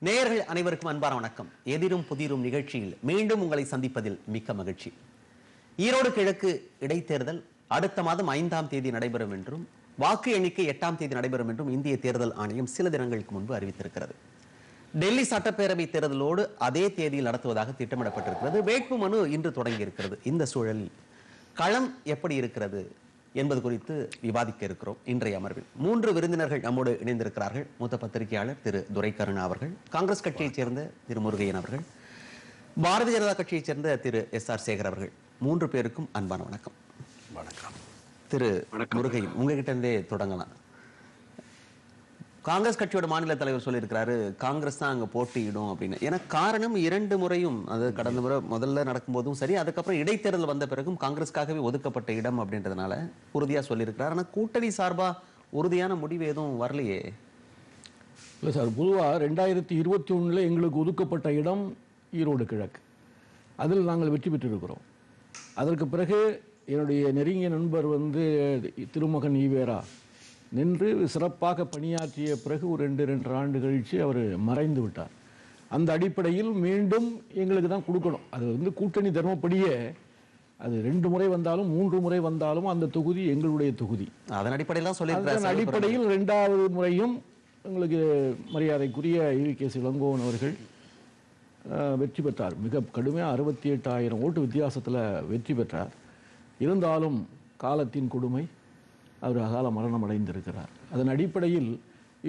நேயர்கள் அனைவருக்கும் அன்பான வணக்கம். எதிரும் புதிரும் நிகழ்ச்சியில் மீண்டும் உங்களை சந்திப்பதில் மிக்க மகிழ்ச்சி. ஈரோடு கிழக்கு இடைத்தேர்தல் அடுத்த மாதம் ஐந்தாம் தேதி நடைபெறும் என்றும் வாக்கு எண்ணிக்கை எட்டாம் தேதி நடைபெறும் என்றும் இந்திய தேர்தல் ஆணையம் சில தினங்களுக்கு முன்பு அறிவித்திருக்கிறது. டெல்லி சட்டப்பேரவை தேர்தலோடு அதே தேதியில் நடத்துவதாக திட்டமிடப்பட்டிருக்கிறது. வேட்புமனு இன்று தொடங்கி இருக்கிறது இந்த சூழலில் களம் எப்படி இருக்கிறது? என்பது குறித்து விவாதிக்க இருக்கிறோம் இன்றைய அமர்வில். மூன்று விருந்தினர்கள் நம்மோடு இணைந்திருக்கிறார்கள். மூத்த பத்திரிகையாளர் திரு துரைக்கருணா அவர்கள் காங்கிரஸ் கட்சியைச் சேர்ந்த திரு முருகையன் அவர்கள் பாரதிய ஜனதா கட்சியைச் சேர்ந்த திரு எஸ் ஆர் சேகர் அவர்கள். மூன்று பேருக்கும் அன்பான வணக்கம். வணக்கம். திரு முருகையன் உங்ககிட்ட இருந்தே தொடங்கலாம். காங்கிரஸ் கட்சியோட மாநில தலைவர் சொல்லியிருக்கிறாரு காங்கிரஸ் தான் அங்கே போட்டியிடும் அப்படின்னு. ஏன்னா காரணம் இரண்டு முறையும் அது கடந்த முறை முதல்ல நடக்கும்போதும் சரி அதுக்கப்புறம் இடைத்தேர்தல் வந்த பிறகும் காங்கிரஸ்க்காகவே ஒதுக்கப்பட்ட இடம் அப்படின்றதுனால உறுதியாக சொல்லியிருக்கிறார். ஆனால் கூட்டணி சார்பாக உறுதியான முடிவு எதுவும் வரலையே. இல்லை சார் பொதுவாக ரெண்டாயிரத்தி இருபத்தி ஒன்றில் எங்களுக்கு ஒதுக்கப்பட்ட இடம் ஈரோடு கிழக்கு. அதில் நாங்கள் வெற்றி பெற்றிருக்கிறோம். அதற்கு பிறகு என்னுடைய நெருங்கிய நண்பர் வந்து திருமகன் ஈவேரா நின்று சிறப்பாக பணியாற்றிய பிறகு ஒரு ரெண்டு ரெண்டு ஆண்டு கழித்து அவர் மறைந்து விட்டார். அந்த அடிப்படையில் மீண்டும் எங்களுக்கு தான் கொடுக்கணும். அது வந்து கூட்டணி தர்மப்படியே அது ரெண்டு முறை வந்தாலும் மூன்று முறை வந்தாலும் அந்த தொகுதி எங்களுடைய தொகுதி. அதன் அடிப்படையில் தான் அதன் அடிப்படையில் இரண்டாவது முறையும் எங்களுக்கு மரியாதைக்குரிய ஈவி கே. இளங்கோவன் அவர்கள் வெற்றி பெற்றார். மிக கடுமையாக அறுபத்தி எட்டாயிரம் ஓட்டு வித்தியாசத்தில் வெற்றி பெற்றார். இருந்தாலும் காலத்தின் கொடுமை அவர் அகால மரணம் அடைந்திருக்கிறார். அதன் அடிப்படையில்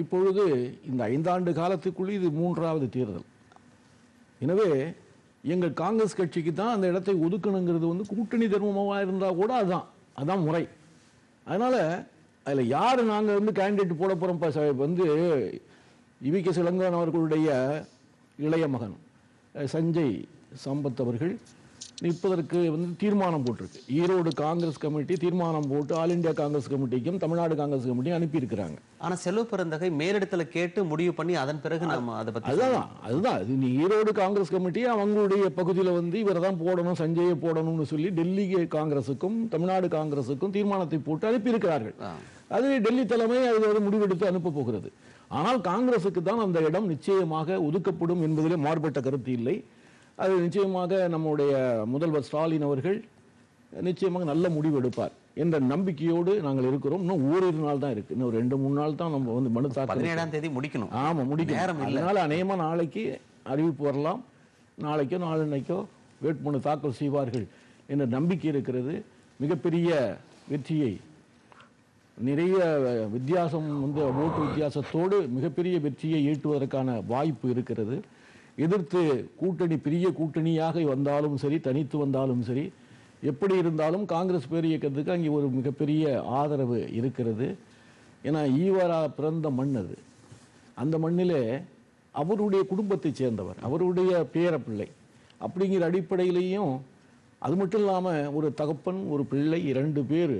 இப்பொழுது இந்த ஐந்தாண்டு காலத்துக்குள் இது மூன்றாவது தேர்தல். எனவே எங்கள் காங்கிரஸ் கட்சிக்கு தான் அந்த இடத்தை ஒதுக்கணுங்கிறது வந்து கூட்டணி தர்மமாக இருந்தால் கூட அதுதான் அதான் முறை. அதனால் அதில் யார் நாங்கள் வந்து கேண்டிடேட் போட போகிறோம் வந்து இவி கே சிலங்கன் அவர்களுடைய இளைய மகன் சஞ்சய் சம்பத் அவர்கள் நிற்பதற்கு வந்து தீர்மானம் போட்டிருக்கு. ஈரோடு காங்கிரஸ் கமிட்டி தீர்மானம் போட்டு ஆல் இந்தியா காங்கிரஸ் கமிட்டிக்கும் தமிழ்நாடு காங்கிரஸ் கமிட்டியும் அனுப்பியிருக்கிறாங்க. ஆனா செல்வ பெருந்தகை மேலிடத்துல கேட்டு முடிவு பண்ணி அதன் பிறகு நம்ம அதை பத்தி அதுதான் அதுதான். இது நீ ஈரோடு காங்கிரஸ் கமிட்டி அவங்களுடைய பகுதியில் வந்து இவரை தான் போடணும் சஞ்சயை போடணும்னு சொல்லி டெல்லி காங்கிரஸுக்கும் தமிழ்நாடு காங்கிரஸுக்கும் தீர்மானத்தை போட்டு அனுப்பியிருக்கிறார்கள். அது டெல்லி தலைமை அது ஒரு முடிவெடுத்து அனுப்ப போகிறது. ஆனால் காங்கிரசுக்கு தான் அந்த இடம் நிச்சயமாக ஒதுக்கப்படும் என்பதிலே மாறுபட்ட கருத்து இல்லை. அது நிச்சயமாக நம்முடைய முதல்வர் ஸ்டாலின் அவர்கள் நிச்சயமாக நல்ல முடிவு எடுப்பார் என்ற நம்பிக்கையோடு நாங்கள் இருக்கிறோம். இன்னும் ஓரிரு நாள் தான் இருக்கு. இன்னும் ரெண்டு மூணு நாள் தான் நம்ம வந்து மனு தாக்கல் பதினேழாம் தேதி முடிக்கணும். ஆமா நேரம் முடிக்கும் இல்ல. அதனால அநேகமா நாளைக்கு அறிவிப்பு வரலாம். நாளைக்கோ நாளன்னைக்கோ வேட்புமனு தாக்கல் செய்வார்கள் என்ற நம்பிக்கை இருக்கிறது. மிகப்பெரிய வெற்றியை நிறைய வித்தியாசம் வந்து ஓட்டு வித்தியாசத்தோடு மிகப்பெரிய வெற்றியை ஈட்டுவதற்கான வாய்ப்பு இருக்கிறது. எதிர்த்து கூட்டணி பெரிய கூட்டணியாக வந்தாலும் சரி தனித்து வந்தாலும் சரி எப்படி இருந்தாலும் காங்கிரஸ் பேர் இயக்கத்துக்கு அங்கே ஒரு மிகப்பெரிய ஆதரவு இருக்கிறது. ஏன்னா ஈவரா பிறந்த மண் அது. அந்த மண்ணிலே அவருடைய குடும்பத்தைச் சேர்ந்தவர் அவருடைய பேரப்பிள்ளை. அப்படிங்கிற அடிப்படையிலையும் அது மட்டும் இல்லாமல் ஒரு தகப்பன் ஒரு பிள்ளை இரண்டு பேர்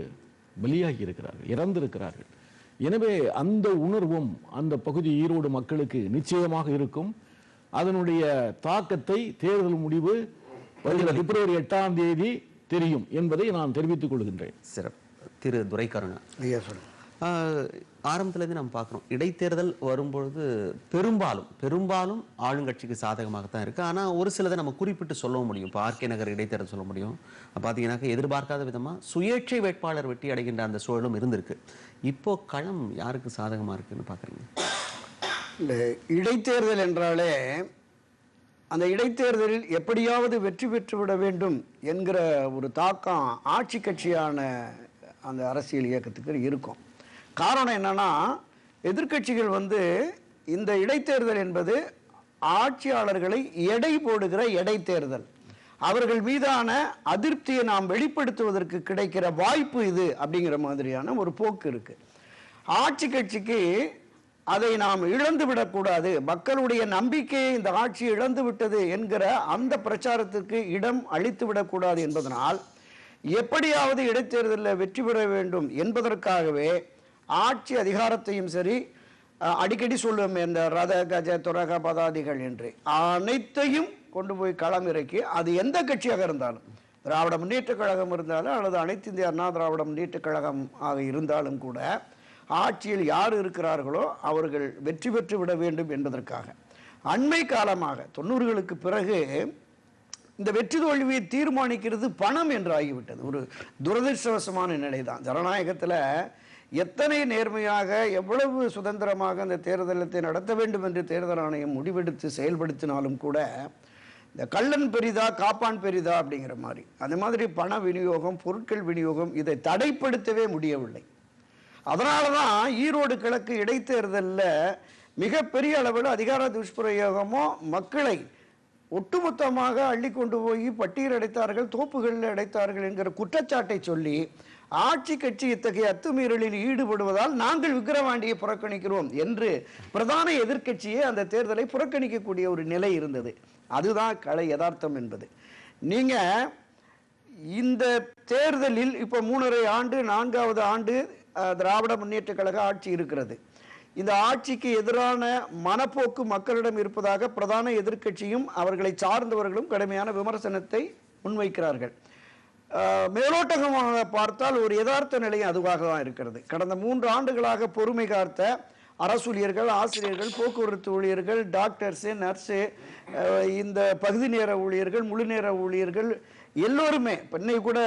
பலியாகி இருக்கிறார்கள் இறந்திருக்கிறார்கள். எனவே அந்த உணர்வும் அந்த பகுதி ஈரோடு மக்களுக்கு நிச்சயமாக இருக்கும். அதனுடைய தாக்கத்தை தேர்தல் முடிவு பிப்ரவரி எட்டாம் தேதி தெரியும் என்பதை நான் தெரிவித்துக் கொள்கின்றேன். சிறப்பு. திரு துரைக்கருணா. ஐயா சொல்லுங்க. ஆஹ் ஆரம்பத்துல இருந்து நம்ம பார்க்குறோம். இடைத்தேர்தல் வரும்பொழுது பெரும்பாலும் பெரும்பாலும் ஆளுங்கட்சிக்கு சாதகமாகத்தான் இருக்கு. ஆனா ஒரு சிலதை நம்ம குறிப்பிட்டு சொல்ல முடியும். இப்போ ஆர்கே நகர் இடைத்தேர்தல் சொல்ல முடியும். பார்த்தீங்கன்னாக்க எதிர்பார்க்காத விதமா சுயேட்சை வேட்பாளர் வெற்றி அடைகின்ற அந்த சூழலும் இருந்திருக்கு. இப்போ களம் யாருக்கு சாதகமா இருக்குன்னு பார்க்குறீங்க இந்த இடைத்தேர்தல் என்றாலே அந்த இடைத்தேர்தலில் எப்படியாவது வெற்றி பெற்றுவிட வேண்டும் என்கிற ஒரு தாக்கம் ஆட்சி கட்சியான அந்த அரசியல் இயக்கத்துக்கு இருக்கும். காரணம் என்னென்னா எதிர்க்கட்சிகள் வந்து இந்த இடைத்தேர்தல் என்பது ஆட்சியாளர்களை எடை போடுகிற இடைத்தேர்தல். அவர்கள் மீதான அதிருப்தியை நாம் வெளிப்படுத்துவதற்கு கிடைக்கிற வாய்ப்பு இது அப்படிங்கிற மாதிரியான ஒரு போக்கு இருக்குது ஆட்சி கட்சிக்கு அதை நாம் இழந்து விடக்கூடாது. மக்களுடைய நம்பிக்கையை இந்த ஆட்சி இழந்து விட்டது என்கிற அந்த பிரச்சாரத்திற்கு இடம் அளித்து விடக்கூடாது என்பதனால் எப்படியாவது இடைத்தேர்தலில் வெற்றி பெற வேண்டும் என்பதற்காகவே ஆட்சி அதிகாரத்தையும் சரி அடிக்கடி சொல்லுவோம் இந்த ரத கஜ துரக பதாதிகள் என்று அனைத்தையும் கொண்டு போய் களம் இறக்கி அது எந்த கட்சியாக இருந்தாலும் திராவிட முன்னேற்றக் கழகம் இருந்தாலும் அல்லது அனைத்து இந்திய அண்ணா திராவிட முன்னேற்றக் கழகம் ஆக இருந்தாலும் கூட ஆட்சியில் யார் இருக்கிறார்களோ அவர்கள் வெற்றி பெற்று விட வேண்டும் என்பதற்காக. அண்மை காலமாக தொண்ணூறுகளுக்கு பிறகு இந்த வெற்றி தோல்வியை தீர்மானிக்கிறது பணம் என்று ஆகிவிட்டது ஒரு துரதிருஷ்டவசமான நிலை தான் ஜனநாயகத்தில் எத்தனை நேர்மையாக எவ்வளவு சுதந்திரமாக அந்த தேர்தலத்தை நடத்த வேண்டும் என்று தேர்தல் ஆணையம் முடிவெடுத்து செயல்படுத்தினாலும் கூட இந்த கள்ளன் பெரிதா காப்பான் பெரிதா அப்படிங்கிற மாதிரி. அந்த மாதிரி பண விநியோகம் பொருட்கள் விநியோகம் இதை தடைப்படுத்தவே முடியவில்லை. அதனால தான் ஈரோடு கிழக்கு இடைத்தேர்தலில் மிகப்பெரிய அளவில் அதிகார துஷ்பிரயோகமோ மக்களை ஒட்டுமொத்தமாக அள்ளி கொண்டு போய் பட்டியல் அடைத்தார்கள் தோப்புகளில் அடைத்தார்கள் என்கிற குற்றச்சாட்டை சொல்லி ஆட்சி கட்சி இத்தகைய அத்துமீறலில் ஈடுபடுவதால் நாங்கள் விக்கிரவாண்டியை புறக்கணிக்கிறோம் என்று பிரதான எதிர்க்கட்சியே அந்த தேர்தலை புறக்கணிக்கக்கூடிய ஒரு நிலை இருந்தது. அதுதான் கலை யதார்த்தம் என்பது. நீங்கள் இந்த தேர்தலில் இப்போ மூணரை ஆண்டு நான்காவது ஆண்டு திராவிட முன்னேற்ற கழக ஆட்சி இருக்கிறது. இந்த ஆட்சிக்கு எதிரான மனப்போக்கு மக்களிடம் இருப்பதாக பிரதான எதிர்க்கட்சியும் அவர்களை சார்ந்தவர்களும் கடுமையான விமர்சனத்தை முன்வைக்கிறார்கள். மேலோட்டகமாக பார்த்தால் ஒரு யதார்த்த நிலையம் அதுவாக தான் இருக்கிறது. கடந்த மூன்று ஆண்டுகளாக பொறுமை காத்த அரசூழியர்கள் ஆசிரியர்கள் போக்குவரத்து ஊழியர்கள் டாக்டர்ஸு நர்ஸு இந்த பகுதி நேர ஊழியர்கள் முழு நேர ஊழியர்கள் எல்லோருமே பெண்ணை கூட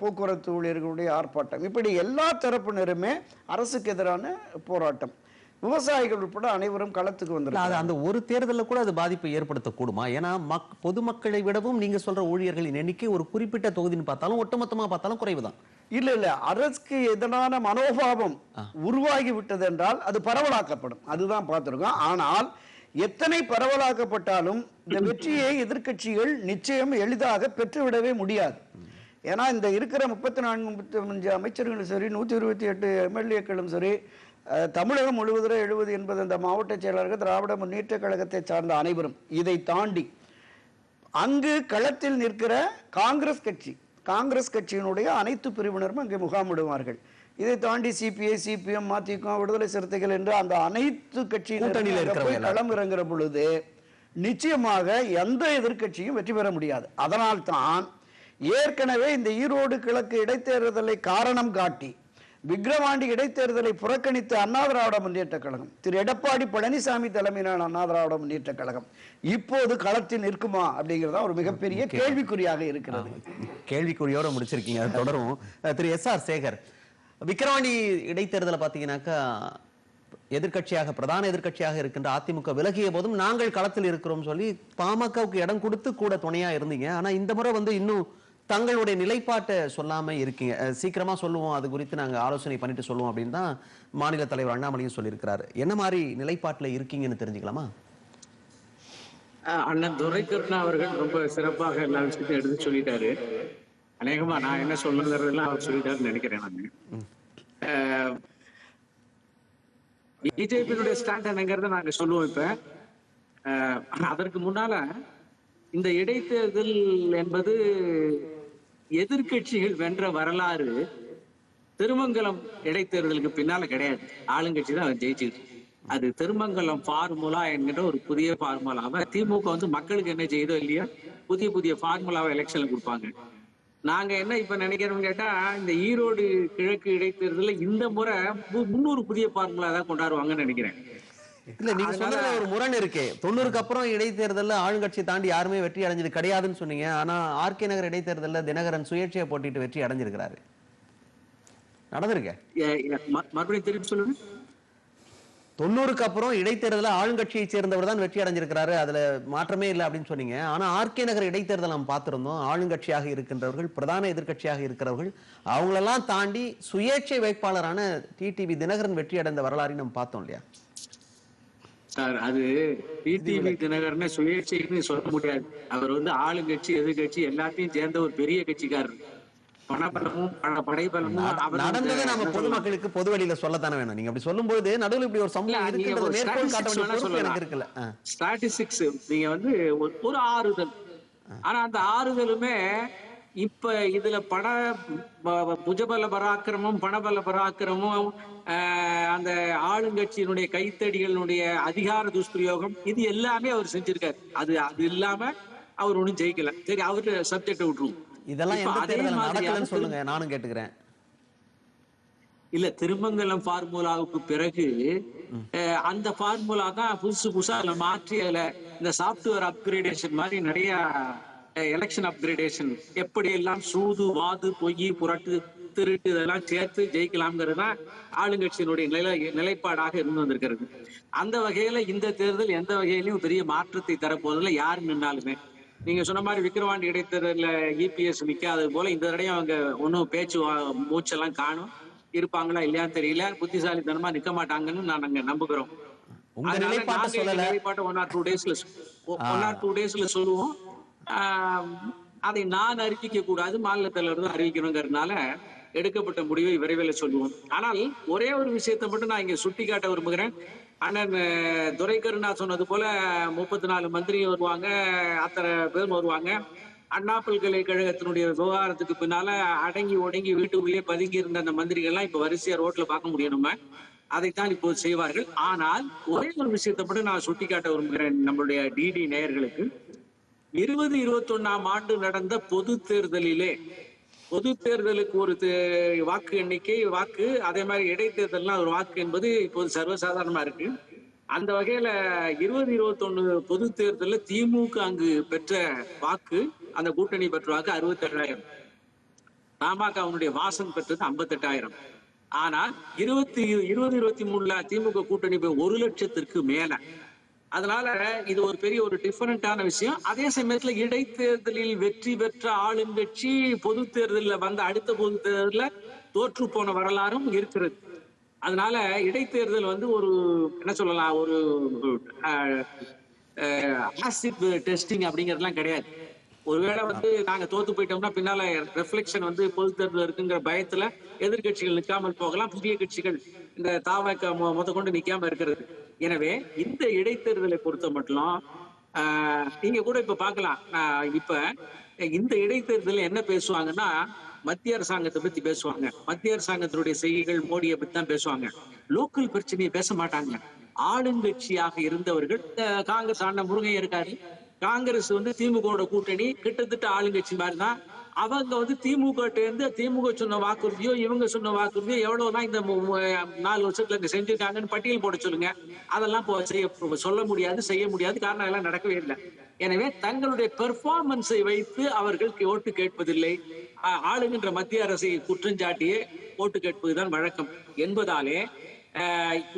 போக்குவரத்து ஊழியர்களுடைய ஆர்ப்பாட்டம். இப்படி எல்லா தரப்பினருமே அரசுக்கு எதிரான போராட்டம். விவசாயிகள் உட்பட அனைவரும் களத்துக்கு அது அந்த ஒரு தேர்தலில் கூட அது பாதிப்பை ஏற்படுத்தக்கூடுமா? ஏன்னா மக் பொதுமக்களை விடவும் நீங்க சொல்ற ஊழியர்களின் எண்ணிக்கை ஒரு குறிப்பிட்ட தொகுதின்னு பார்த்தாலும் ஒட்டுமொத்தமா பார்த்தாலும் குறைவுதான். இல்ல இல்ல அரசுக்கு எதிரான மனோபாவம் உருவாகி விட்டது என்றால் அது பரவலாக்கப்படும். அதுதான் பார்த்திருக்கோம். ஆனால் எத்தனை பரவலாக்கப்பட்டாலும் இந்த வெற்றியை எதிர்க்கட்சிகள் நிச்சயம் எளிதாக பெற்றுவிடவே முடியாது. ஏன்னா இந்த இருக்கிற முப்பத்தி நான்கு முப்பத்தி அஞ்சு அமைச்சர்களும் சரி நூற்றி இருபத்தி எட்டு எம்எல்ஏக்களும் சரி அஹ், தமிழகம் முழுவதும் எழுபது என்பது அந்த மாவட்ட செயலாளர்கள் திராவிட முன்னேற்ற கழகத்தை சார்ந்த அனைவரும். இதை தாண்டி அங்கு களத்தில் நிற்கிற காங்கிரஸ் கட்சி காங்கிரஸ் கட்சியினுடைய அனைத்து பிரிவினரும் அங்கே முகாமிடுவார்கள். இதை தாண்டி சிபிஐ சிபிஎம் மதிமுக விடுதலை சிறுத்தைகள் என்று அந்த அனைத்து கட்சியினர் எல்லாரும். களம் இறங்குற பொழுது நிச்சயமாக எந்த எதிர்க்கட்சியும் வெற்றி பெற முடியாது. அதனால் தான் ஏற்கனவே இந்த ஈரோடு கிழக்கு இடைத்தேர்தலை காரணம் காட்டி விக்கிரவாண்டி இடைத்தேர்தலை புறக்கணித்த அண்ணா திராவிட முன்னேற்ற கழகம் திரு எடப்பாடி பழனிசாமி தலைமையிலான அண்ணா திராவிட முன்னேற்ற கழகம் இப்போது களத்தில் நிற்குமா அப்படிங்கிறதா ஒரு மிகப்பெரிய கேள்விக்குறியாக இருக்கிறது. கேள்விக்குறியோட முடிச்சிருக்கீங்க. தொடரும். திரு எஸ் ஆர் சேகர் விக்கிரவாண்டி இடைத்தேர்தலை பார்த்தீங்கன்னாக்கா எதிர்க்கட்சியாக பிரதான எதிர்க்கட்சியாக இருக்கின்ற அதிமுக விலகிய போதும் நாங்கள் களத்தில் இருக்கிறோம் சொல்லி பாமகவுக்கு இடம் கொடுத்து கூட துணையா இருந்தீங்க. ஆனா இந்த முறை வந்து இன்னும் தங்களுடைய நிலைப்பாட்டை சொல்லாம இருக்கீங்க. சீக்கிரமா சொல்லுவோம். அது குறித்து நாங்க ஆலோசனை பண்ணிட்டு சொல்லுவோம் அப்படின்னு தான் மாநில தலைவர் அண்ணாமலையும் சொல்லியிருக்கிறாரு. என்ன மாதிரி நிலைப்பாட்டுல இருக்கீங்கன்னு தெரிஞ்சுக்கலாமா? அண்ணன் துரைக்கருணா அவர்கள் ரொம்ப சிறப்பாக எல்லா விஷயத்தையும் எடுத்து சொல்லிட்டாரு. அநேகமா நான் என்ன சொல்லுங்கிறதெல்லாம் அவர் சொல்லிட்டாருன்னு நினைக்கிறேன் நான். பிஜேபியினுடைய ஸ்டாண்ட் என்னங்கிறத நாங்க சொல்லுவோம் இப்ப. அதற்கு முன்னால இந்த இடைத்தேர்தல் என்பது எதிர்கட்சிகள் வென்ற வரலாறு திருமங்கலம் இடைத்தேர்தலுக்கு பின்னால கிடையாது. ஆளுங்கட்சி தான் ஜெயிச்சிருக்கு அது திருமங்கலம் ஃபார்முலா என்கிற ஒரு புதிய ஃபார்முலாவை திமுக வந்து மக்களுக்கு என்ன செய்யுதோ இல்லையோ புதிய புதிய ஃபார்முலாவை எலெக்ஷன்ல கொடுப்பாங்க. நாங்க என்ன இப்ப நினைக்கிறோம் கேட்டா இந்த ஈரோடு கிழக்கு இடைத்தேர்தல்ல இந்த முறை முன்னூறு புதிய ஃபார்முலா தான் கொண்டாடுவாங்கன்னு நினைக்கிறேன். இல்ல நீங்க சொன்னதுல ஒரு முரண் இருக்கே. தொண்ணூறுக்கு அப்புறம் இடைத்தேர்தல்ல ஆளுங்கட்சி தாண்டி யாருமே வெற்றி அடைஞ்சது கிடையாதுன்னு சொன்னீங்க. ஆனா ஆர்கே நகர் இடைத்தேர்தல்ல தினகரன் சுயேட்சையை போட்டிட்டு வெற்றி அடைஞ்சிருக்கிறாரு. நடந்திருக்க? மறுபடியும் திருப்பி சொல்லுங்க. தொண்ணூறுக்கு அப்புறம் இடைத்தேர்தல ஆளுங்கட்சியை சேர்ந்தவர் தான் வெற்றி அடைஞ்சிருக்கிறாரு. அதுல மாற்றமே இல்லை அப்படின்னு சொன்னீங்க. ஆனால் ஆர்கே நகர் இடைத்தேர்தல் நாம் பார்த்துருந்தோம். ஆளுங்கட்சியாக இருக்கின்றவர்கள் பிரதான எதிர்க்கட்சியாக இருக்கிறவர்கள் அவங்களெல்லாம் தாண்டி சுயேட்சை வேட்பாளரான டிடிவி தினகரன் வெற்றி அடைந்த வரலாறையும் நம்ம பார்த்தோம் இல்லையா? சார் அது டிடிவி தினகரனை சுயேட்சைன்னு சொல்ல முடியாது. அவர் வந்து ஆளுங்கட்சி எதிர்கட்சி எல்லாத்தையும் சேர்ந்த ஒரு பெரிய கட்சிக்காரர். பணபலமும் பண படைபலமும் நடந்ததை என்ன பொதுமக்களுக்கு பொது வழியில சொல்லத்தானே வேணும். நீங்க அப்படி சொல்லும்போது நடுவில் இப்படி ஒரு நீங்க இருக்கின்றது மேற்கோள் காட்ட வேண்டிய எனக்கு இருக்குல்ல. ஸ்டாட்டிஸ்டிக்ஸ் நீங்க வந்து ஒரு- ஆறுதல். ஆனா அந்த ஆறுதலுமே இப்ப இதுல பண ப- ப- புஜபல பராக்கிரமும் பணபல பராக்கிரமும் அந்த ஆளுங்கட்சியினுடைய கைத்தடிகளுடைய அதிகார துஷ்பிரயோகம் இது எல்லாமே அவர் செஞ்சிருக்காரு. அது அது இல்லாம அவர் ஒண்ணும் ஜெயிக்கல. சரி அவரு சப்ஜெக்ட விட்டுருவோம். இதெல்லாம் எந்த தேர்தல் நடக்கலன்னு சொல்லுங்க நானும் கேட்டுக்கிறேன். இல்ல திருமங்கலம் ஃபார்முலாவுக்கு பிறகு அந்த ஃபார்முலா தான் புதுசு புதுசா அதுல மாற்றி அதுல இந்த சாப்ட்வேர் அப்கிரேடேஷன் மாதிரி நிறைய எலெக்ஷன் அப்கிரேடேஷன் எப்படி எல்லாம் சூது வாது பொய் புரட்டு திருட்டு இதெல்லாம் சேர்த்து ஜெயிக்கலாம்ங்கிறது தான் ஆளுங்கட்சியினுடைய நிலை நிலைப்பாடாக இருந்து வந்திருக்கிறது. அந்த வகையில இந்த தேர்தல் எந்த வகையிலும் பெரிய மாற்றத்தை தரப்போவதில்லை. யார் நின்னாலுமே. நீங்க சொன்ன மாதிரி விக்கிரவாண்டி இடைத்தேர்தல இபிஎஸ் நிக்காதது போல இந்த தடையும் அவங்க ஒன்றும் பேச்சு மூச்செல்லாம் காணும். இருப்பாங்களா இல்லையான்னு தெரியல. புத்திசாலித்தனமா நிக்க மாட்டாங்கன்னு நான் நாங்க நம்புகிறோம். நிலைப்பாட்டை ஒன் ஆர் டூ டேஸ்ல ஒன் ஆர் டூ டேஸ்ல சொல்லுவோம். அதை நான் அறிவிக்க கூடாது மாநில தலைவர் தான் அறிவிக்கணுங்கிறதுனால எடுக்கப்பட்ட முடிவை விரைவில் சொல்லுவோம். ஆனால் ஒரே ஒரு விஷயத்தை மட்டும் நான் இங்க சுட்டி காட்ட விரும்புகிறேன். அண்ணன் அஹ், துரைக்கருணா சொன்னது போல முப்பத்தி நாலு மந்திரி வருவாங்க அத்தனை பேர் வருவாங்க. அண்ணா பல்கலைக்கழகத்தினுடைய விவகாரத்துக்கு பின்னால அடங்கி ஒடங்கி வீட்டுக்குள்ளேயே பதுங்கி இருந்த அந்த மந்திரிகள்லாம் இப்ப வரிசையா ரோட்ல பார்க்க முடியும் நம்ம. அதைத்தான் இப்போது செய்வார்கள். ஆனால் ஒரே ஒரு விஷயத்தை மட்டும் நான் சுட்டிக்காட்ட விரும்புகிறேன் நம்மளுடைய டிடி நேயர்களுக்கு. இருபது இருபத்தொன்னாம் ஆண்டு நடந்த பொது தேர்தலிலே பொது தேர்தலுக்கு ஒரு வாக்கு எண்ணிக்கை வாக்கு அதே மாதிரி இடைத்தேர்தல்னா ஒரு வாக்கு என்பது இப்போது சர்வசாதாரணமா இருக்கு. அந்த வகையில இருபது இருபத்தொன்னு பொது தேர்தல்ல திமுக அங்கு பெற்ற வாக்கு அந்த கூட்டணி பெற்ற வாக்கு பாமக அவனுடைய வாசம் பெற்றது ஐம்பத்தெட்டாயிரம். ஆனா இருபத்தி இருபது இருபத்தி மூணுல திமுக கூட்டணி ஒரு லட்சத்திற்கு மேல. அதனால இது ஒரு பெரிய ஒரு டிஃபரெண்டான விஷயம். அதே சமயத்துல இடைத்தேர்தலில் வெற்றி பெற்ற ஆளுங்கட்சி பொது தேர்தலில் வந்த அடுத்த பொது தேர்தலில் தோற்று போன வரலாறும் இருக்கிறது. அதனால இடைத்தேர்தல் வந்து ஒரு என்ன சொல்லலாம் ஒரு ஆசிட் டெஸ்டிங் அப்படிங்கறதுலாம் கிடையாது. ஒருவேளை வந்து நாங்க தோத்து போயிட்டோம்னா பின்னால ரெஃப்ளெக்ஷன் வந்து பொது தேர்தல் இருக்குங்கிற பயத்துல எதிர்க்கட்சிகள் நிக்காமல் போகலாம். புதிய கட்சிகள் இந்த தாவக்க முத கொண்டு நிக்காம இருக்கிறது. எனவே இந்த இடைத்தேர்தலை பொறுத்த மட்டும் நீங்க கூட இப்ப பார்க்கலாம் ஆஹ், இப்ப இந்த இடைத்தேர்தல் என்ன பேசுவாங்கன்னா மத்திய அரசாங்கத்தை பத்தி பேசுவாங்க. மத்திய அரசாங்கத்தினுடைய செய்திகள் மோடியை பத்தி தான் பேசுவாங்க. லோக்கல் பிரச்சனையை பேச மாட்டாங்க. ஆளுங்கட்சியாக இருந்தவர்கள் காங்கிரஸ் அண்ணன் முருகையா இருக்காரு. காங்கிரஸ் வந்து திமுக கூட்டணி கிட்டத்தட்ட ஆளுங்கட்சி மாதிரி தான் அவங்க வந்து திமுக இருந்து திமுக சொன்ன வாக்குறுதியோ இவங்க சொன்ன வாக்குறுதியோ எவ்வளவுதான் இந்த நாலு வருஷத்துல இங்க செஞ்சிருக்காங்கன்னு பட்டியல் போட சொல்லுங்க. அதெல்லாம் செய்ய சொல்ல முடியாது செய்ய முடியாது காரணம் எல்லாம் நடக்கவே இல்லை. எனவே தங்களுடைய பெர்ஃபார்மன்ஸை வைத்து அவர்கள் ஓட்டு கேட்பதில்லை. ஆளுகின்ற மத்திய அரசை குற்றஞ்சாட்டியே ஓட்டு கேட்பதுதான் வழக்கம் என்பதாலே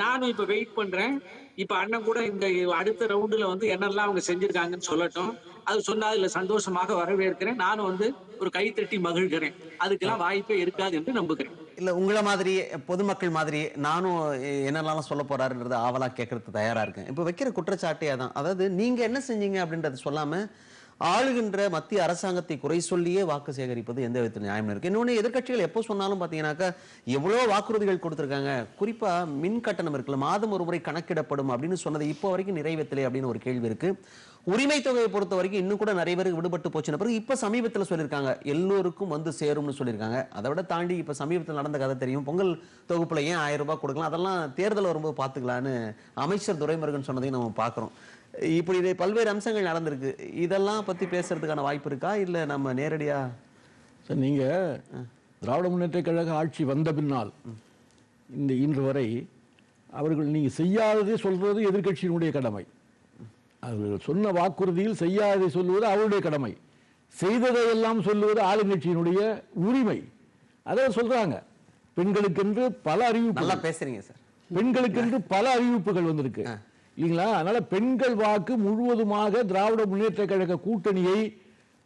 நானும் இப்ப வெயிட் பண்றேன். இப்ப அண்ணன் கூட இந்த அடுத்த ரவுண்டுல வந்து என்னெல்லாம் அவங்க செஞ்சிருக்காங்கன்னு சொல்லட்டும். அது சொன்னா இல்ல சந்தோஷமாக வரவேற்கிறேன். நானும் வந்து ஒரு கை தட்டி மகிழ்கிறேன். அதுக்கெல்லாம் வாய்ப்பே இருக்காது என்று நம்புகிறேன். இல்ல உங்களை மாதிரி பொதுமக்கள் மாதிரி நானும் என்னெல்லாம் சொல்ல போறாருன்றது ஆவலா கேட்கறது தயாரா இருக்கேன். இப்போ வைக்கிற குற்றச்சாட்டே அதான். அதாவது நீங்க என்ன செஞ்சீங்க அப்படின்றத சொல்லாம ஆளுகின்ற மத்திய அரசாங்கத்தை குறை சொல்லியே வாக்கு சேகரிப்பது எந்த விதத்தில் நியாயம் இருக்கு? இன்னொன்று எதிர்க்கட்சிகள் எப்போ சொன்னாலும் பார்த்தீங்கன்னாக்கா எவ்வளோ வாக்குறுதிகள் கொடுத்துருக்காங்க? குறிப்பாக மின் கட்டணம் இருக்குல்ல மாதம் ஒரு முறை கணக்கிடப்படும் அப்படின்னு சொன்னது இப்போ வரைக்கும் நிறைவேற்றலை அப்படின்னு ஒரு கேள்வி இருக்கு. உரிமை தொகையை பொறுத்த வரைக்கும் இன்னும் கூட நிறைய பேருக்கு விடுபட்டு போச்சுன பிறகு இப்போ சமீபத்தில் சொல்லியிருக்காங்க எல்லோருக்கும் வந்து சேரும்னு சொல்லியிருக்காங்க. அதை விட தாண்டி இப்போ சமீபத்தில் நடந்த கதை தெரியும் பொங்கல் தொகுப்புல ஏன் ஆயிரம் ரூபாய் கொடுக்கலாம்? அதெல்லாம் தேர்தல் வரும்போது பார்த்துக்கலான்னு அமைச்சர் துரைமுருகன் சொன்னதையும் நம்ம பார்க்குறோம். இப்படி இது பல்வேறு அம்சங்கள் நடந்திருக்கு. இதெல்லாம் பத்தி பேசுறதுக்கான வாய்ப்பு இருக்கா? இல்ல நம்ம நேரடியா சார் நீங்க திராவிட முன்னேற்ற கழக ஆட்சி வந்த பின்னால் இந்த இன்று வரை அவர்கள் நீங்க செய்யாததை சொல்றது எதிர்க்கட்சியினுடைய கடமை. அவர்கள் சொன்ன வாக்குறுதியில் செய்யாததை சொல்லுவது அவருடைய கடமை. செய்ததையெல்லாம் சொல்லுவது ஆளுங்கட்சியினுடைய உரிமை. அதை சொல்றாங்க. பெண்களுக்கென்று பல அறிவிப்பு நல்லா பேசுறீங்க சார். பெண்களுக்கென்று பல அறிவிப்புகள் வந்திருக்கு. இல்லைங்களா? அதனால பெண்கள் வாக்கு முழுவதுமாக திராவிட முன்னேற்ற கழக கூட்டணியை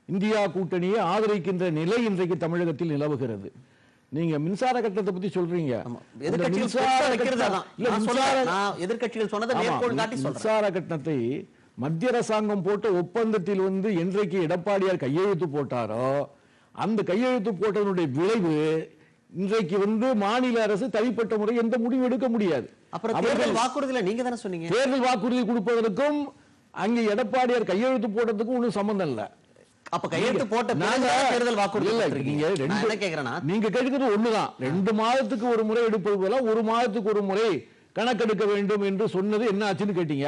இந்தியா கூட்டணியை ஆதரிக்கின்ற நிலை இன்றைக்கு தமிழகத்தில் நிலவுகிறது. நீங்க மின்சார கட்டணத்தை பத்தி சொல்றீங்க. மின்சார கட்டணத்தை மத்திய அரசாங்கம் போட்ட ஒப்பந்தத்தில் வந்து என்றைக்கு எடப்பாடியார் கையெழுத்து போட்டாரோ அந்த கையெழுத்து போட்டதனுடைய விளைவு இன்றைக்கு வந்து மாநில அரசு தனிப்பட்ட முறை எந்த முடிவு எடுக்க முடியாது. அப்புறம் தேர்தல் வாக்குறுதியில நீங்க தானே சொன்னீங்க? தேர்தல் வாக்குறுதி கொடுப்பதற்கும் அங்க எடப்பாடியார் கையெழுத்து போட்டதுக்கும் ஒண்ணும் சம்பந்தம் இல்ல. அப்ப கையெழுத்து போட்ட நாங்க- தேர்தல் வாக்குறுதி இல்ல. நீங்க ரெண்டு- கேக்குறேன்னா நீங்க கேட்கிறது ஒண்ணுதான். ரெண்டு மாதத்துக்கு ஒரு முறை எடுப்பது போல ஒரு மாதத்துக்கு ஒரு முறை கணக்கெடுக்க வேண்டும் என்று சொன்னது என்ன ஆச்சுன்னு கேட்டீங்க.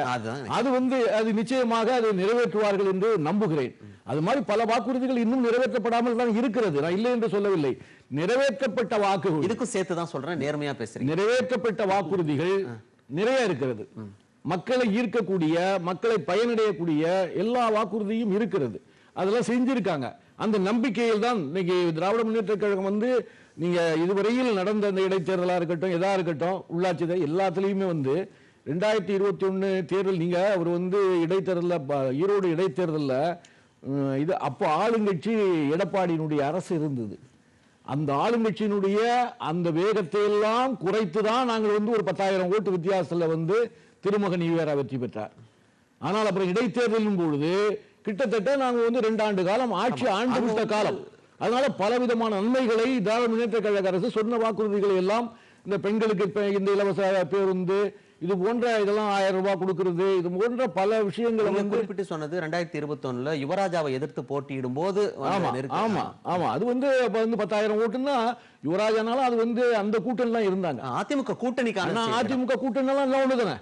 அது வந்து அது நிச்சயமாக அதை நிறைவேற்றுவார்கள் என்று நம்புகிறேன். அது மாதிரி பல வாக்குறுதிகள் இன்னும் நிறைவேற்றப்படாமல் தான் இருக்கிறது. நான் இல்லை என்று சொல்லவில்லை. நிறைவேற்றப்பட்ட வாக்குகள். இதுக்கும் சேர்த்து தான் சொல்றேன். நேர்மையா பேசுறீங்க. நிறைவேற்றப்பட்ட வாக்குறுதிகள் நிறைய இருக்கிறது. மக்களை ஈர்க்கக்கூடிய மக்களை பயனடையக்கூடிய எல்லா வாக்குறுதியும் இருக்கிறது. அதெல்லாம் செஞ்சிருக்காங்க. அந்த நம்பிக்கையில் தான் இன்னைக்கு திராவிட முன்னேற்ற கழகம் வந்து நீங்க இதுவரையில் நடந்த அந்த இடைத்தேர்தலா இருக்கட்டும் எதா இருக்கட்டும் உள்ளாட்சி எல்லாத்துலேயுமே எல்லாத்துலயுமே வந்து ரெண்டாயிரத்தி இருபத்தி ஒண்ணு தேர்தல் நீங்க அவர் வந்து இடைத்தேர்தல்ல ப- ஈரோடு இடைத்தேர்தலில் இது அப்போ ஆளுங்கட்சி எடப்பாடியினுடைய அரசு இருந்தது. அந்த ஆளுங்கட்சியினுடைய அந்த வேகத்தை எல்லாம் குறைத்து தான் நாங்கள் வந்து ஒரு பத்தாயிரம் ஓட்டு வித்தியாசத்தில் வந்து திருமகன் ஈவேரா வெற்றி பெற்றார். ஆனால் அப்புறம் இடைத்தேர்தலின் பொழுது கிட்டத்தட்ட நாங்கள் வந்து ரெண்டு ஆண்டு காலம் ஆட்சி ஆண்டு விட்ட காலம். அதனால பலவிதமான நன்மைகளை திராவிட முன்னேற்ற கழக அரசு சொன்ன வாக்குறுதிகளை எல்லாம் இந்த பெண்களுக்கு இந்த இலவச பேருந்து இது போன்ற இதெல்லாம் ஆயிரம் ரூபாய் கொடுக்கிறது. இது போன்ற பல விஷயங்களை வந்து குறிப்பிட்டு சொன்னது ரெண்டாயிரத்தி இருபத்தி ஒண்ணுல யுவராஜாவை எதிர்த்து போட்டியிடும் போது ஆமா. ஆமா ஆமா. அது வந்து அப்ப வந்து பத்தாயிரம் ஓட்டுன்னா யுவராஜனால அது வந்து அந்த கூட்டணி தான் இருந்தாங்க அதிமுக செய்தி. அதிமுக கூட்டணிலாம் எல்லாம் ஒண்ணுதானே?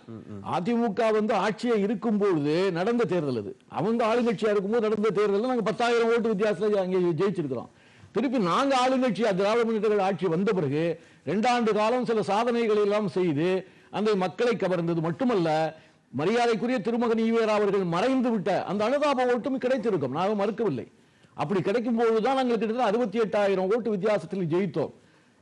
அதிமுக வந்து ஆட்சியை இருக்கும் பொழுது நடந்த தேர்தல் அது. அவங்க ஆளுங்கட்சியா இருக்கும்போது நடந்த தேர்தல் நாங்க பத்தாயிரம் ஓட்டு வித்தியாசத்துல அங்கே ஜெயிச்சிருக்கிறோம். திருப்பி நாங்க ஆளுங்கட்சி திராவிட முன்னேற்ற ஆட்சி வந்த பிறகு ரெண்டாண்டு காலம் சில சாதனைகளை எல்லாம் செய்து அந்த மக்களை கவர்ந்தது மட்டுமல்ல மரியாதைக்குரிய திருமகன் ஈவேரா அவர்கள் மறைந்து விட்ட அந்த அனுதாப ஓட்டும் கிடைத்திருக்கும். நாங்கள் மறுக்கவில்லை. அப்படி கிடைக்கும் போதுதான் நாங்கள் கிட்டத்தட்ட அறுபத்தி எட்டாயிரம் ஓட்டு வித்தியாசத்தில் ஜெயித்தோம்.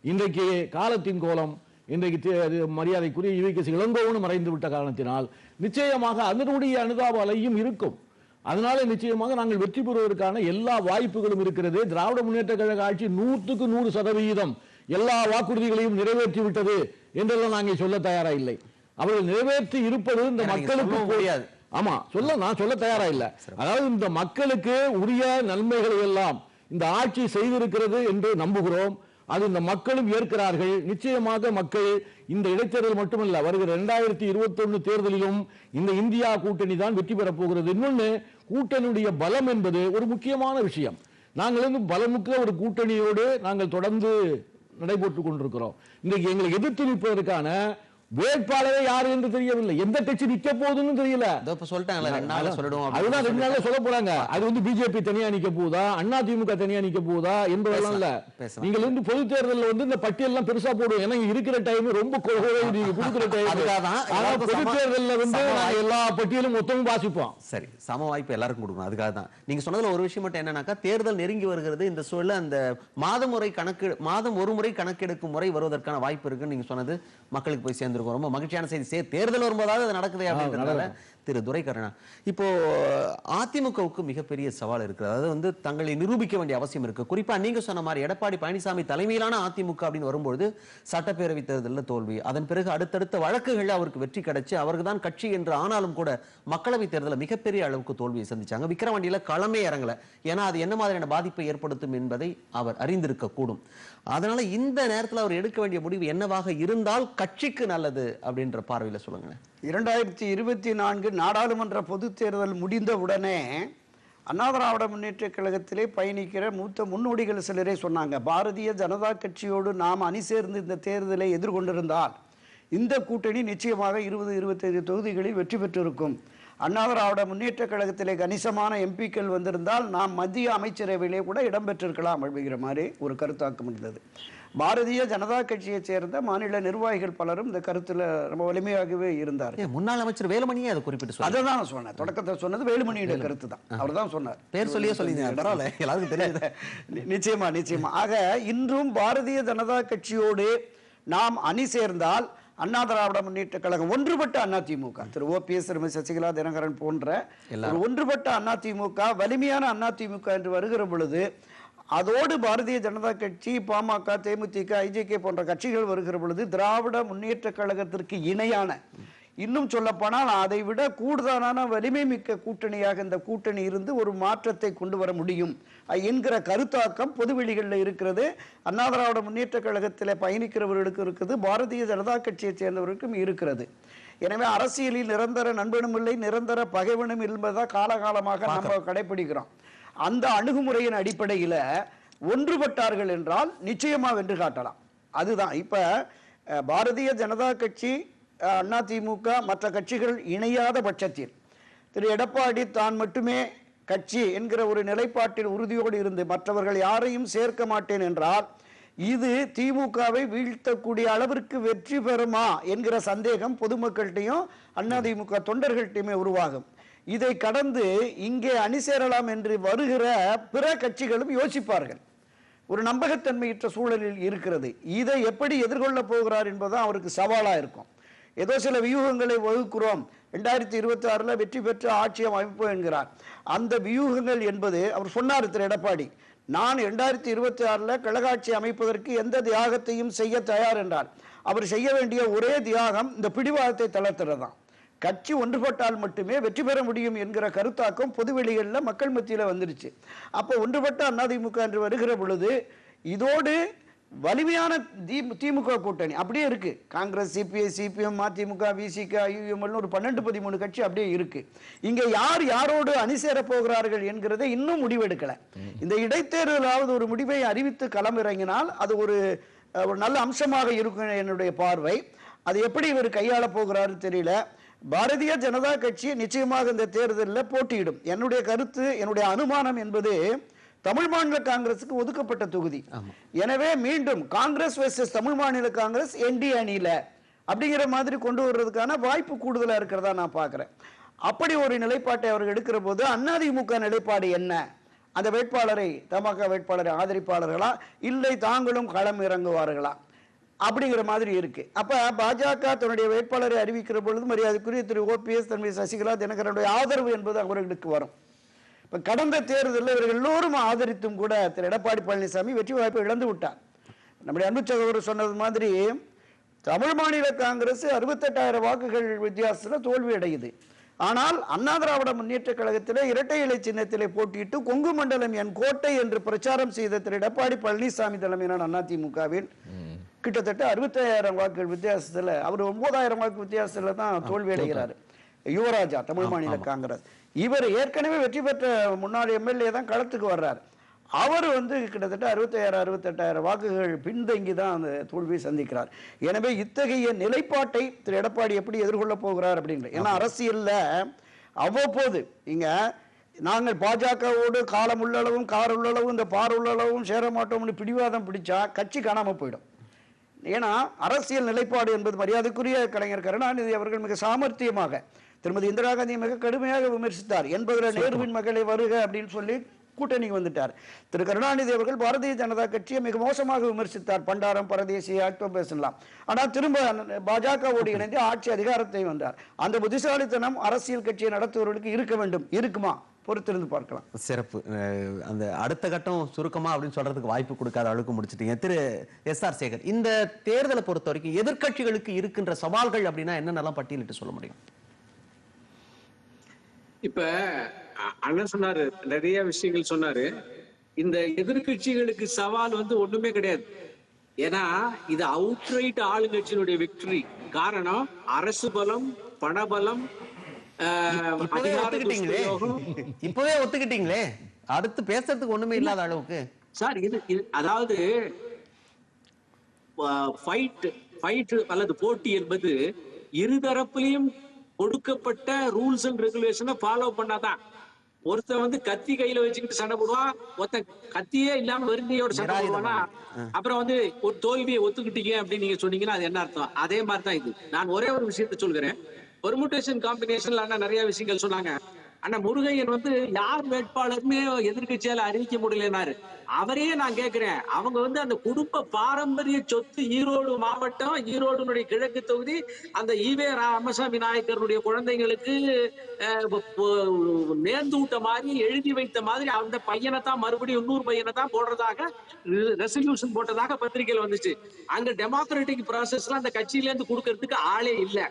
இன்றைக்கு காலத்தின் கோலம் இன்றைக்கு தே- அது மரியாதைக்குரிய இவைக்கு இளங்கோவனும் மறைந்து விட்ட காரணத்தினால் நிச்சயமாக அதனுடைய அனுதாப அலையும் இருக்கும். அதனால நிச்சயமாக நாங்கள் வெற்றி பெறுவதற்கான எல்லா வாய்ப்புகளும் இருக்கிறது. திராவிட முன்னேற்ற கழக ஆட்சி நூற்றுக்கு நூறு சதவிகிதம் எல்லா வாக்குறுதிகளையும் நிறைவேற்றி விட்டது என்றெல்லாம் நாங்கள் சொல்ல தயாரா இல்லை. அவர்கள் நிறைவேற்றி இருப்பது இந்த மக்களுக்கு முடியாது. ஆமா சொல்ல நான் சொல்ல தயாரா இல்ல. அதாவது இந்த மக்களுக்கு உரிய நன்மைகளை எல்லாம் இந்த ஆட்சி செய்திருக்கிறது என்று நம்புகிறோம். அது இந்த மக்களும் ஏற்கிறார்கள். நிச்சயமாக மக்கள் இந்த இடைத்தேர்தல் மட்டுமல்ல வருகிற இரண்டாயிரத்தி இருபத்தி ஒண்ணு தேர்தலிலும் இந்த இந்தியா கூட்டணி தான் வெற்றி பெறப் போகிறது. இன்னொன்னு கூட்டணியுடைய பலம் என்பது ஒரு முக்கியமான விஷயம். நாங்கள் வந்து பலமுக்க ஒரு கூட்டணியோடு நாங்கள் தொடர்ந்து நடைபெற்றுக் கொண்டிருக்கிறோம். இன்றைக்கு எங்களை எதிர்த்து நிற்பதற்கான வேட்பாளரே யாரு என்று தெரியவில்லை. எந்த கட்சி நிக்க போகுதுன்னு தெரியல. அதுதான் ரெண்டு. நாள்ல சொல்ல போறாங்க. அது வந்து பிஜேபி தனியா நிக்க போகுதா? அண்ணா திமுக தனியா நிக்க போகுதா? என்பதெல்லாம் இல்ல. நீங்க வந்து பொது தேர்தல்ல வந்து இந்த பட்டியல் எல்லாம் பெருசா போடுவோம் ஏன்னா இருக்கிற டைம் ரொம்ப நீங்க கொடுக்கிற டைம் ஆனா பொது தேர்தல்ல வந்து எல்லா பட்டியலும் மொத்தமும் வாசிப்போம். சரி சம வாய்ப்பு எல்லாருக்கும் கொடுக்கணும். அதுக்காக தான் நீங்க சொன்னதுல ஒரு விஷயம் மட்டும் என்னன்னாக்கா தேர்தல் நெருங்கி வருகிறது. இந்த சூழல்ல அந்த மாதம் முறை கணக்கு மாதம் ஒரு முறை கணக்கெடுக்கும் முறை வருவதற்கான வாய்ப்பு இருக்குன்னு நீங்க சொன்னது மக்களுக்கு போய் சேர்ந்திருக்கும். ரொம்ப மகிழ்ச்சியான செய்தி. சே தேர்தல் வரும்போதாவது அது நடக்குது அப்படின்றதுனால திரு துரைக்கருணா. இப்போ அதிமுகவுக்கு மிகப்பெரிய சவால் இருக்கிறது அதாவது வந்து தங்களை நிரூபிக்க வேண்டிய அவசியம் இருக்கு. குறிப்பா நீங்க சொன்ன மாதிரி எடப்பாடி பழனிசாமி தலைமையிலான அதிமுக அப்படின்னு வரும்பொழுது சட்டப்பேரவை தேர்தலில் தோல்வி அதன் பிறகு அடுத்தடுத்த வழக்குகள் அவருக்கு வெற்றி கிடைச்சு அவருக்கு தான் கட்சி என்று ஆனாலும் கூட மக்களவை தேர்தலில் மிகப்பெரிய அளவுக்கு தோல்வியை சந்திச்சாங்க. விக்கிரவாண்டியில் களமே இறங்கல. ஏன்னா அது என்ன மாதிரியான பாதிப்பை ஏற்படுத்தும் என்பதை அவர் அறிந்திருக்க கூடும். அதனால இந்த நேரத்தில் அவர் எடுக்க வேண்டிய முடிவு என்னவாக இருந்தால் கட்சிக்கு நல்லது அப்படின்ற பார்வையில் சொல்லுங்களேன். இரண்டாயிரத்தி இருபத்தி நான்கு நாடாளுமன்ற பொதுத் தேர்தல் முடிந்தவுடனே அண்ணா திராவிட முன்னேற்ற கழகத்திலே பயணிக்கிற மூத்த முன்னோடிகள் சிலரே சொன்னாங்க பாரதிய ஜனதா கட்சியோடு நாம் அணி சேர்ந்து இந்த தேர்தலை எதிர்கொண்டிருந்தால் இந்த கூட்டணி நிச்சயமாக இருபது இருபத்தைந்து தொகுதிகளில் வெற்றி பெற்றிருக்கும். அண்ணா திராவிட முன்னேற்ற கழகத்திலே கணிசமான எம்பிக்கள் வந்திருந்தால் நாம் மத்திய அமைச்சரவையிலே கூட இடம்பெற்றிருக்கலாம் அப்படிங்கிற மாதிரி ஒரு கருத்தாக்கம் இருந்தது. பாரதிய ஜனதா கட்சியைச் சேர்ந்த மாநில நிர்வாகிகள் பலரும் இந்த கருத்துல ரொம்ப வலிமையாகவே இருந்தார் முன்னாள் அமைச்சர் வேலுமணியே அதை குறிப்பிட்டு அதை தான் சொன்னேன். தொடக்கத்தை சொன்னது வேலுமணியோட கருத்து தான். அவர் தான் சொன்னார். பேர் சொல்லியே சொல்லிங்க பரவாயில்ல. எல்லாருக்கும் தெரியுது. நிச்சயமா நிச்சயமா. ஆக இன்றும் பாரதிய ஜனதா கட்சியோடு நாம் அணி சேர்ந்தால் அண்ணா திராவிட முன்னேற்ற கழகம் ஒன்றுபட்ட அதிமுக திரு ஓபிஎஸ் திருமதி சசிகலா தினகரன் போன்ற ஒரு ஒன்றுபட்ட அதிமுக வலிமையான அதிமுக என்று வருகிற பொழுது அதோடு பாரதிய ஜனதா கட்சி பாமக தேமுதிக ஐஜேகே போன்ற கட்சிகள் வருகிற பொழுது திராவிட முன்னேற்ற கழகத்திற்கு இணையான இன்னும் சொல்லப்போனால் அதை விட கூடுதலான வலிமை மிக்க கூட்டணியாக இந்த கூட்டணி இருந்து ஒரு மாற்றத்தை கொண்டு வர முடியும். என்கிற கருத்தாக்கம் பொதுவெளிகளில் இருக்கிறது. அண்ணா திராவிட முன்னேற்ற கழகத்தில் பயணிக்கிறவர்களுக்கு இருக்குது. பாரதிய ஜனதா கட்சியைச் சேர்ந்தவர்களுக்கும் இருக்கிறது. எனவே அரசியலில் நிரந்தர நண்பனும் இல்லை நிரந்தர பகைவனும் என்பதை காலகாலமாக நம்ம கடைபிடிக்கிறோம் அந்த அணுகுமுறையின் அடிப்படையில் ஒன்றுபட்டார்கள் என்றால் நிச்சயமா வென்று காட்டலாம். அதுதான். இப்ப பாரதிய ஜனதா கட்சி அதிமுக மற்ற கட்சிகள் இணையாத பட்சத்தில் திரு. எடப்பாடி தான் மட்டுமே கட்சி என்கிற ஒரு நிலைப்பாட்டில் உறுதியோடு இருந்து மற்றவர்கள் யாரையும் சேர்க்க மாட்டேன் என்றால் இது திமுகவை வீழ்த்தக்கூடிய அளவிற்கு வெற்றி பெறுமா என்கிற சந்தேகம் பொதுமக்கள்கிட்டையும் அதிமுக தொண்டர்கள்ட்டையுமே உருவாகும். இதை கடந்து இங்கே அணி சேரலாம் என்று வருகிற பிற கட்சிகளும் யோசிப்பார்கள். ஒரு நம்பகத்தன்மையற்ற சூழலில் இருக்கிறது. இதை எப்படி எதிர்கொள்ள போகிறார் என்பதுதான் அவருக்கு சவாலாக இருக்கும். ஏதோ சில வியூகங்களை வகுக்கிறோம். ரெண்டாயிரத்தி இருபத்தி ஆறுல வெற்றி பெற்று ஆட்சி அமைப்போம் என்கிறார். அந்த வியூகங்கள் என்பது அவர் சொன்னார் திரு எடப்பாடி நான் ரெண்டாயிரத்தி இருபத்தி ஆறில் கழகாட்சி அமைப்பதற்கு எந்த தியாகத்தையும் செய்ய தயார் என்றார். அவர் செய்ய வேண்டிய ஒரே தியாகம் இந்த பிடிவாதத்தை தளர்த்துறது தான் கட்சி ஒன்றுபட்டால் மட்டுமே வெற்றி பெற முடியும் என்கிற கருத்தாக்கம் பொதுவெளிகளில் மக்கள் மத்தியில் வந்துருச்சு. அப்போ ஒன்றுபட்ட அதிமுக என்று வருகிற பொழுது இதோடு வலிமையான தி- திமுக கூட்டணி. அப்படியே இருக்கு. Congress CPI CPM MDMK VCK UML ஒரு பன்னெண்டு பதிமூணு கட்சி அப்படியே இருக்கு. இங்க யார் யாரோடு அணி சேர போகிறார்கள் என்கிறதை இன்னும் முடிவெடுக்கல. இந்த இடைத்தேர்தலாவது ஒரு முடிவை அறிவித்து களமிறங்கினால் அது ஒரு ஒரு நல்ல அம்சமாக இருக்கும் என்னுடைய பார்வை. அது எப்படி இவர் கையாள போகிறாரு தெரியல. பாரதிய ஜனதா கட்சி நிச்சயமாக இந்த தேர்தலில் போட்டியிடும். என்னுடைய கருத்து என்னுடைய அனுமானம் என்பது தமிழ் மாநில காங்கிரசுக்கு ஒதுக்கப்பட்ட தொகுதி. எனவே மீண்டும் காங்கிரஸ் வெர்சஸ் தமிழ் மாநில காங்கிரஸ் என்டி அணியில அப்படிங்கிற மாதிரி கொண்டு வர்றதுக்கான வாய்ப்பு கூடுதலா இருக்கிறதா நான் பார்க்கிறேன். அப்படி ஒரு நிலைப்பாட்டை அவர்கள் எடுக்கிற போது அதிமுக நிலைப்பாடு என்ன? அந்த வேட்பாளரை தமாக வேட்பாளரை ஆதரிப்பாளர்களா இல்லை தாங்களும் களம் இறங்குவார்களா? அப்படிங்கிற மாதிரி இருக்கு. அப்ப பாஜக தன்னுடைய வேட்பாளரை அறிவிக்கிற பொழுது மரியாதைக்குரிய திரு ஓபிஎஸ் தன்மை சசிகலா தினகரனுடைய ஆதரவு என்பது அவர்களுக்கு வரும். இப்ப கடந்த தேர்தலில் இவர்கள் எல்லோரும் ஆதரித்தும் கூட திரு எடப்பாடி பழனிசாமி வெற்றி வாய்ப்பை இழந்து விட்டார். நம்முடைய அன்பு சகோதரர் சொன்னது மாதிரி தமிழ் மாநில காங்கிரஸ் அறுபத்தெட்டாயிரம் வாக்குகள் வித்தியாசத்தில் தோல்வி அடையுது. ஆனால் அண்ணா திராவிட முன்னேற்ற கழகத்திலே இரட்டை இலை சின்னத்திலே போட்டியிட்டு கொங்கு மண்டலம் என் கோட்டை என்று பிரச்சாரம் செய்த திரு எடப்பாடி பழனிசாமி தலைமையிலான அதிமுகவில் கிட்டத்தட்ட அறுபத்தாயிரம் வாக்குகள் வித்தியாசத்துல அவர் ஒன்பதாயிரம் வாக்கு வித்தியாசத்துல தான் தோல்வி அடைகிறார். யுவராஜா தமிழ் மாநில காங்கிரஸ். இவர் ஏற்கனவே வெற்றி பெற்ற முன்னாள் எம்எல்ஏ தான் களத்துக்கு வர்றார். அவர் வந்து கிட்டத்தட்ட அறுபத்தாயிரம் அறுபத்தெட்டாயிரம் வாக்குகள் பின்தங்கி தான் அந்த தோல்வியை சந்திக்கிறார். எனவே இத்தகைய நிலைப்பாட்டை திரு எடப்பாடி எப்படி எதிர்கொள்ள போகிறார் அப்படின்ற ஏன்னா அரசியல்ல அவ்வப்போது இங்க நாங்கள் பாஜகவோடு காலம் உள்ளளவும் கார் உள்ளளவும் இந்த பார் உள்ளளவும் சேர மாட்டோம்னு பிடிவாதம் பிடிச்சா கட்சி காணாம போயிடும். ஏன்னா அரசியல் நிலைப்பாடு என்பது மரியாதைக்குரிய கலைஞர் கருணாநிதி அவர்கள் மிக சாமர்த்தியமாக திருமதி இந்திரா காந்தி மிக கடுமையாக விமர்சித்தார். என்பதுல நேருவின் மகளை வருக அப்படின்னு சொல்லி கூட்டணிக்கு வந்துட்டார். திரு கருணாநிதி அவர்கள் பாரதிய ஜனதா கட்சியை மிக மோசமாக விமர்சித்தார். பண்டாரம் பரதேசி ஆக்டோபஸ் எல்லாம் ஆனால் திரும்ப பாஜகவோடு இணைந்து ஆட்சி அதிகாரத்தை வந்தார். அந்த புத்திசாலித்தனம் அரசியல் கட்சியை நடத்துவவர்களுக்கு இருக்க வேண்டும். இருக்குமா? பொறுத்திருந்து பார்க்கலாம். சிறப்பு. அந்த அடுத்த கட்டம் சுருக்கமா அப்படின்னு சொல்றதுக்கு வாய்ப்பு கொடுக்காத அளவுக்கு முடிச்சிட்டீங்க. திரு எஸ் ஆர் சேகர் இந்த தேர்தலை பொறுத்த வரைக்கும் எதிர்க்கட்சிகளுக்கு இருக்கின்ற சவால்கள் அப்படின்னா என்னென்னலாம் பட்டியலிட்டு சொல்ல முடியும்? இப்ப அண்ணன் சொன்னாரு நிறைய விஷயங்கள் சொன்னாரு. இந்த எதிர்க்கட்சிகளுக்கு சவால் வந்து ஒண்ணுமே கிடையாது. ஏன்னா இது அவுட்ரைட் ஆளுங்கட்சியினுடைய விக்டரி காரணம் அரசு பலம் பணபலம் இப்பவே ஒத்துக்கிட்டீங்களே? அடுத்து பேசுறதுக்கு ஒண்ணுமே இல்லாத அளவுக்கு. சார் இது இது- அதாவது ஃபைட் ஃபைட் அல்லது போட்டி என்பது இருதரப்புலையும் கொடுக்கப்பட்ட ரூல்ஸ் அண்ட் ரெகுலேஷனை ஃபாலோ பண்ணாதான். ஒருத்தன் வந்து கத்தி கையில வச்சுக்கிட்டு சண்டை போடுவான் ஒருத்தன் கத்தியே இல்லாம வெறுங்கையோட சண்டை போடுவானா? அப்புறம் வந்து ஒரு தோல்வியை ஒத்துக்கிட்டீங்க அப்படின்னு நீங்க சொன்னீங்கன்னா அது என்ன அர்த்தம்? அதே மாதிரி தான் இது. நான் ஒரே ஒரு விஷயத்தை சொல்கிறேன் பெர்முடேஷன் காம்பினேஷன்ல நிறைய விஷயங்கள் சொன்னாங்க. ஆனா முருகையன் வந்து யார் வேட்பாளருமே எதிர்க்கட்சியால அறிவிக்க முடியலனாரு. அவரே நான் கேக்குறேன். அவங்க வந்து அந்த குடும்ப பாரம்பரிய சொத்து ஈரோடு மாவட்டம் ஈரோடுனுடைய கிழக்கு தொகுதி அந்த ஈவே ராமசாமி நாயக்கருடைய குழந்தைங்களுக்கு நேர்ந்து விட்ட மாதிரி எழுதி வைத்த மாதிரி அந்த பையனை தான் மறுபடியும் இன்னொரு பையனை தான் போடுறதாக ரெசல்யூஷன் போட்டதாக பத்திரிகையில் வந்துச்சு. அங்க டெமோக்ராட்டிக் ப்ராசஸ்ல அந்த கட்சியில இருந்து கொடுக்கறதுக்கு ஆளே இல்லை.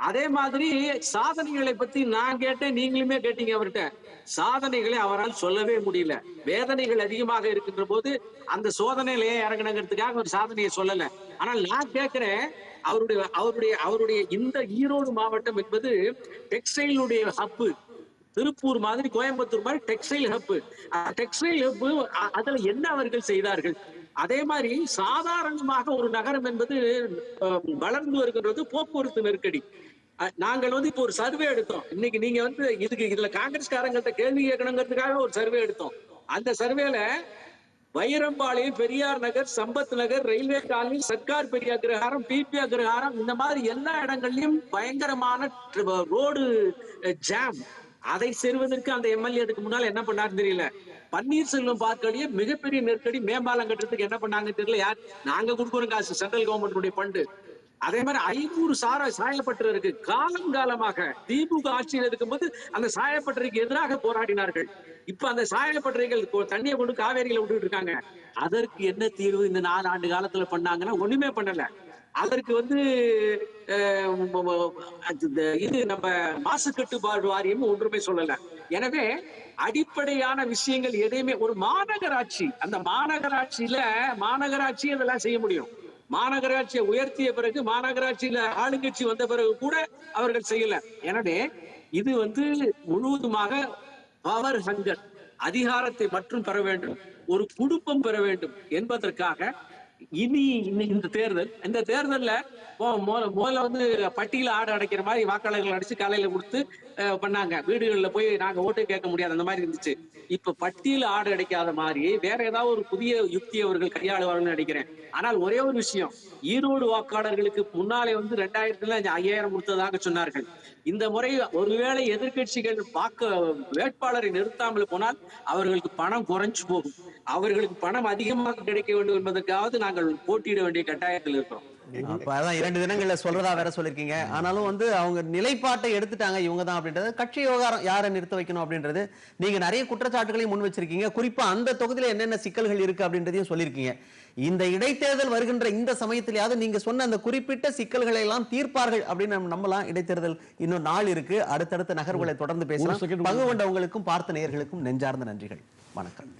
அதே மாதிரி சாதனைகளை பத்தி நான் கேட்டேன் நீங்களுமே கேட்டீங்க அவர்கிட்ட. சாதனைகளை அவரால் சொல்லவே முடியல. வேதனைகள் அதிகமாக இருக்கின்ற போது அந்த சோதனையில ஏன் இறங்கணுங்கிறதுக்காக ஒரு சாதனையை சொல்லல. ஆனால் நான் கேட்கிறேன் அவருடைய அவருடைய அவருடைய இந்த ஈரோடு மாவட்டம் என்பது டெக்ஸ்டைலுடைய ஹப்பு. திருப்பூர் மாதிரி கோயம்புத்தூர் மாதிரி டெக்ஸ்டைல் ஹப் டெக்ஸ்டைல் ஹப்பு அதுல என்ன அவர்கள் செய்தார்கள்? அதே மாதிரி சாதாரணமாக ஒரு நகரம் என்பது அஹ், வளர்ந்து வருகின்றது போக்குவரத்து நெருக்கடி. நாங்கள் வந்து இப்போ ஒரு சர்வே எடுத்தோம். இன்னைக்கு நீங்க வந்து இதுக்கு இதுல காங்கிரஸ்காரங்கள்ட்ட கேள்வி கேட்கணுங்கிறதுக்காக ஒரு சர்வே எடுத்தோம். அந்த சர்வேல Vairampalayam Periyar Nagar Sampath Nagar railway colony Sarkar Periya Agraharam BP அக்ரஹாரம் இந்த மாதிரி எல்லா இடங்கள்லயும் பயங்கரமான ரோடு ஜாம் அதை செல்வதற்கு அந்த எம்எல்ஏ அதுக்கு முன்னால என்ன பண்ணாருன்னு தெரியல. பன்னீர்செல்வம் பார்க்கலையே மிகப்பெரிய நெருக்கடி மேம்பாலம் கட்டுறதுக்கு என்ன பண்ணாங்கன்னு தெரியல யார்? நாங்க கொடுக்குறோம் காசு சென்ட்ரல் கவர்மெண்ட் ஃபண்டு அதே மாதிரி ஐநூறு சார சாயப்பட்டு இருக்கு காலம் காலமாக திமுக ஆட்சியில் இருக்கும்போது அந்த சாயப்பட்டறைக்கு எதிராக போராடினார்கள். இப்ப அந்த சாயப்பட்டறைகள் தண்ணியை கொண்டு காவேரியில விட்டுட்டு இருக்காங்க. அதற்கு என்ன தீர்வு இந்த நாலு ஆண்டு காலத்துல பண்ணாங்கன்னா ஒண்ணுமே பண்ணல. அதற்கு வந்து இந்த இது நம்ம மாசு கட்டுப்பாடு வாரியம் ஒன்றுமே சொல்லல. எனவே அடிப்படையான விஷயங்கள் எதையுமே ஒரு மாநகராட்சி அந்த மாநகராட்சியில மாநகராட்சி அதெல்லாம் செய்ய முடியும். மாநகராட்சியை உயர்த்திய பிறகு மாநகராட்சியில ஆளுங்கட்சி வந்த பிறகு கூட அவர்கள் செய்யல. எனவே இது வந்து முழுவதுமாக பவர் ஹங்கர் அதிகாரத்தை மட்டும் பெற வேண்டும் ஒரு குடும்பம் பெற வேண்டும் என்பதற்காக இனி இனி இந்த தேர்தல். இந்த தேர்தல்ல முதல்ல வந்து பட்டியல ஆடு அடைக்கிற மாதிரி வாக்காளர்கள் அடிச்சு காலையில கொடுத்து பண்ணாங்க. வீடுகளில் போய் நாங்க ஓட்டு கேட்க முடியாது. அந்த மாதிரி இருந்துச்சு. இப்ப பட்டியல் ஆடு அடைக்காத மாதிரி வேற ஏதாவது ஒரு புதிய யுக்தி அவர்கள் கையாளுவார்கள் நினைக்கிறேன். ஆனால் ஒரே ஒரு விஷயம். ஈரோடு வாக்காளர்களுக்கு முன்னாலே வந்து ரெண்டாயிரத்துல ஐயாயிரம் கொடுத்ததாக சொன்னார்கள். இந்த முறை ஒருவேளை எதிர்க்கட்சிகள் வாக்கு வேட்பாளரை நிறுத்தாமல் போனால் அவர்களுக்கு பணம் குறைஞ்சு போகும். அவர்களுக்கு பணம் அதிகமாக கிடைக்க வேண்டும் என்பதற்காவது நாங்கள் போட்டியிட வேண்டிய கட்டாயத்தில் இருக்கிறோம். அப்ப அதான் இரண்டு தினங்கள்ல சொல்றதா வேற சொல்லிருக்கீங்க. ஆனாலும் வந்து அவங்க நிலைப்பாட்டை எடுத்துட்டாங்க இவங்க தான் அப்படின்றது. கட்சி விவகாரம் யாரை நிறுத்த வைக்கணும் அப்படின்றது. நீங்க நிறைய குற்றச்சாட்டுகளையும் முன் வச்சிருக்கீங்க. குறிப்பா அந்த தொகுதியில என்னென்ன சிக்கல்கள் இருக்கு அப்படின்றதையும் சொல்லியிருக்கீங்க இந்த இடைத்தேர்தல் வருகின்ற இந்த சமயத்திலேயாவது நீங்க சொன்ன அந்த குறிப்பிட்ட சிக்கல்களை எல்லாம் தீர்ப்பார்கள் அப்படின்னு நம்ம நம்பலாம். இடைத்தேர்தல் இன்னும் நாள் இருக்கு. அடுத்தடுத்த நகர்வுகளை தொடர்ந்து பேசலாம். பங்கு கொண்டவங்களுக்கும் பார்த்த நேயர்களுக்கும் நெஞ்சார்ந்த நன்றிகள். வணக்கம்.